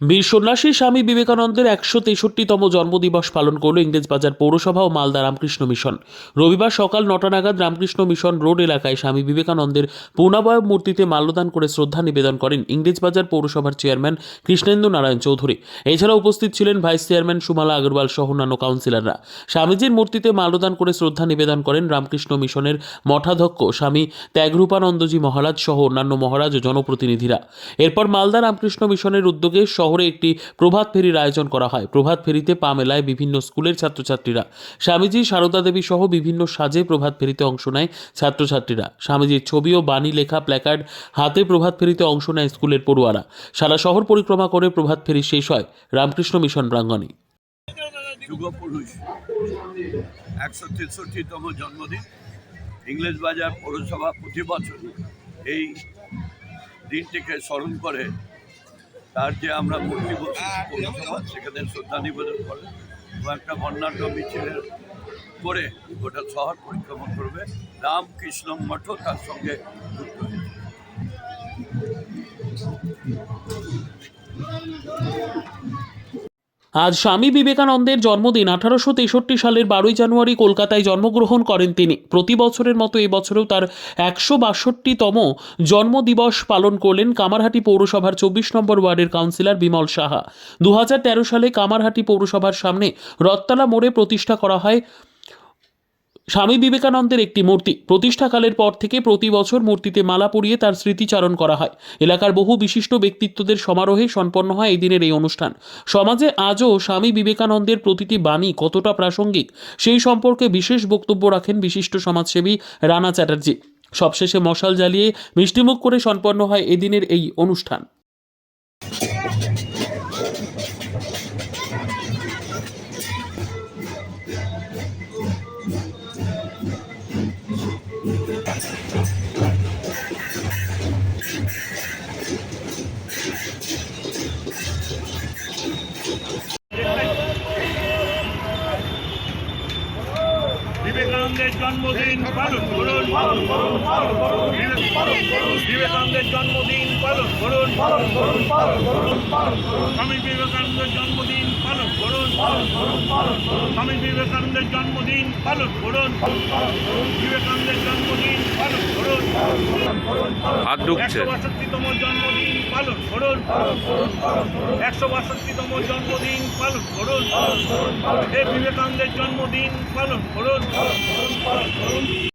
বীর সন্ন্যাসী স্বামী বিবেকানন্দের একশো তেষট্টিতম জন্মদিবস পালন করল ইংরেজবাজার পৌরসভা ও মালদা রামকৃষ্ণ মিশন। রবিবার সকাল নটা নাগাদ রামকৃষ্ণ মিশন রোড এলাকায় স্বামী বিবেকানন্দের পূর্ণাবয়ব মূর্তিতে মাল্যদান করে শ্রদ্ধা নিবেদন করেন ইংরেজবাজার পৌরসভার চেয়ারম্যান কৃষ্ণেন্দু নারায়ণ চৌধুরী। এছাড়া উপস্থিত ছিলেন ভাইস চেয়ারম্যান সুমালা আগরওয়াল সহ অন্যান্য কাউন্সিলররা। স্বামীজির মূর্তিতে মাল্যদান করে শ্রদ্ধা নিবেদন করেন রামকৃষ্ণ মিশনের মঠাধ্যক্ষ স্বামী ত্যাগরূপানন্দজি মহারাজ সহ অন্যান্য মহারাজ ও জনপ্রতিনিধিরা। এরপর মালদা রামকৃষ্ণ মিশনের উদ্যোগে শহরে একটি প্রভাত ফেরির আয়োজন করা হয়। প্রভাত ফেরিতে পা মেলায় বিভিন্ন স্কুলের ছাত্রছাত্রীরা। স্বামীজি সারদা দেবী সহ বিভিন্ন সাজে প্রভাত ফেরিতে অংশ নেয় ছাত্রছাত্রীরা। স্বামীজির ছবি ও বাণী, লেখা, প্ল্যাকার্ড হাতে প্রভাত ফেরিতে অংশ নেয় স্কুলের পড়ুয়ারা। সারা শহর পরিক্রমা করে প্রভাত ফেরি শেষ হয়। রামকৃষ্ণ মিশন, প্রাঙ্গণে। একশো তেষট্টিতম জন্মদিন। ইংলিশ বাজার পৌরসভা প্রতি বছর এই দিনটিকে স্মরণ করে তার যে আমরা মূর্তি সেখানে শ্রদ্ধা নিবেদন করে এবং একটা বর্ণাঢ্য মিছিলের করে গোটা শহর পরিক্রমা করবে। রামকৃষ্ণ মঠও তার সঙ্গে যুক্ত হয়েছে। আজ স্বামী বিবেকানন্দের জন্মদিন, আঠারোশো তেষট্টি সালের বারোই জানুয়ারি কলকাতায় জন্মগ্রহণ করেন তিনি। প্রতি বছরের মতো এবছরেও তার একশো বাষট্টিতম জন্মদিবস পালন করলেন কামারহাটি পৌরসভার চব্বিশ নম্বর ওয়ার্ডের কাউন্সিলর বিমল সাহা। দু হাজার তেরো সালে কামারহাটি পৌরসভার সামনে রত্তালা মোড়ে প্রতিষ্ঠা করা হয় স্বামী বিবেকানন্দের একটি মূর্তি প্রতিষ্ঠাকালের পর থেকে প্রতি বছর মূর্তিতে মালা পরিয়ে তার স্মৃতিচারণ করা হয়। এলাকার বহু বিশিষ্ট ব্যক্তিত্বদের সমারোহে সম্পন্ন হয় এই দিনের এই অনুষ্ঠান। সমাজে আজও স্বামী বিবেকানন্দের প্রতিটি বাণী কতটা প্রাসঙ্গিক, সেই সম্পর্কে বিশেষ বক্তব্য রাখেন বিশিষ্ট সমাজসেবী রানা চ্যাটার্জি। সবশেষে মশাল জ্বালিয়ে মিষ্টিমুখ করে সম্পন্ন হয় এদিনের এই অনুষ্ঠান। বিবেকানন্দের জন্মদিন পালন করুন বিবেকানন্দের জন্মদিন পালন করুন স্বামী বিবেকানন্দের জন্মদিন পালন করুন স্বামী বিবেকানন্দের জন্মদিন পালন করুন বিবেকানন্দের জন্মদিন পালন করুন হাত ঢুকছে বাষট্টিতম জন্মদিন পালন করুন একশো বাষট্টিতম জন্মদিন পালন করুন হে বিবেকানন্দের জন্মদিন পালন করুন para, para, para.